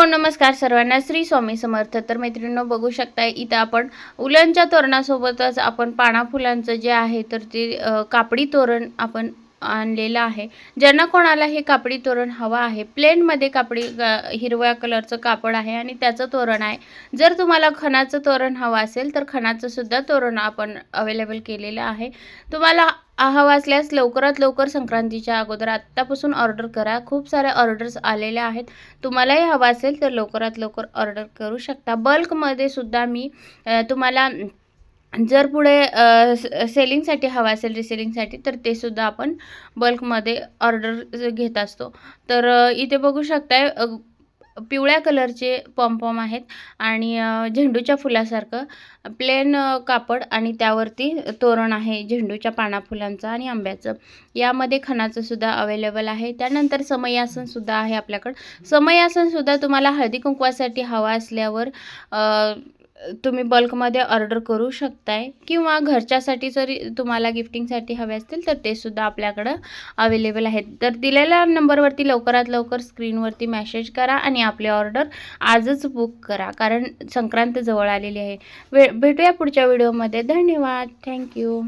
Hello नमस्कार सर्वांना. श्री स्वामी समर्थ. तर मैत्रिणींनो बघू शकता इथं आपण उलनच्या तोरणासोबतच आपण पाना फुलांचं जे आहे तर ते कापडी तोरण आपण आणलेलं आहे. ज्यांना कोणाला हे कापडी तोरण हवं आहे प्लेनमध्ये कापडी हिरव्या कलरचं कापड आहे आणि त्याचं तोरण आहे. जर तुम्हाला खणाचं तोरण हवं असेल तर खणाचं सुद्धा तोरण आपण अवेलेबल केलेलं आहे. तुम्हाला हवं असल्यास लवकरात लवकर संक्रांतीच्या अगोदर आत्तापासून ऑर्डर करा. खूप साऱ्या ऑर्डर्स आलेल्या आहेत. तुम्हालाही हवा असेल तर लवकरात लवकर ऑर्डर करू शकता. बल्कमध्ये सुद्धा मी तुम्हाला जर पुढे स- सेलिंगसाठी हवा असेल रिसेलिंगसाठी तर ते सुद्धा आपण बल्कमध्ये ऑर्डर घेत असतो. तर इथे बघू शकताय पिवळ्या कलरचे पॉम्पॉम आहेत आणि झेंडूच्या फुलासारखं प्लेन कापड आणि त्यावरती तोरण आहे झेंडूच्या पाना फुलांचं आणि आंब्याचं. यामध्ये खणाचं सुद्धा अवेलेबल आहे. त्यानंतर समयासनसुद्धा आहे आपल्याकडं. समयासनसुद्धा तुम्हाला हळदी कुंकवासाठी हवा असल्यावर तुम्ही बल्कमध्ये ऑर्डर करू शकताय किंवा घरच्यासाठी जरी तुम्हाला गिफ्टिंगसाठी हवे असतील तर ते सुद्धा आपल्याकडं अवेलेबल आहेत. तर दिलेल्या नंबरवरती लवकरात लवकर स्क्रीनवरती मेसेज करा आणि आपली ऑर्डर आजच बुक करा. कारण संक्रांत जवळ आलेली आहे. वे भेटूया पुढच्या व्हिडिओमध्ये धन्यवाद. थँक्यू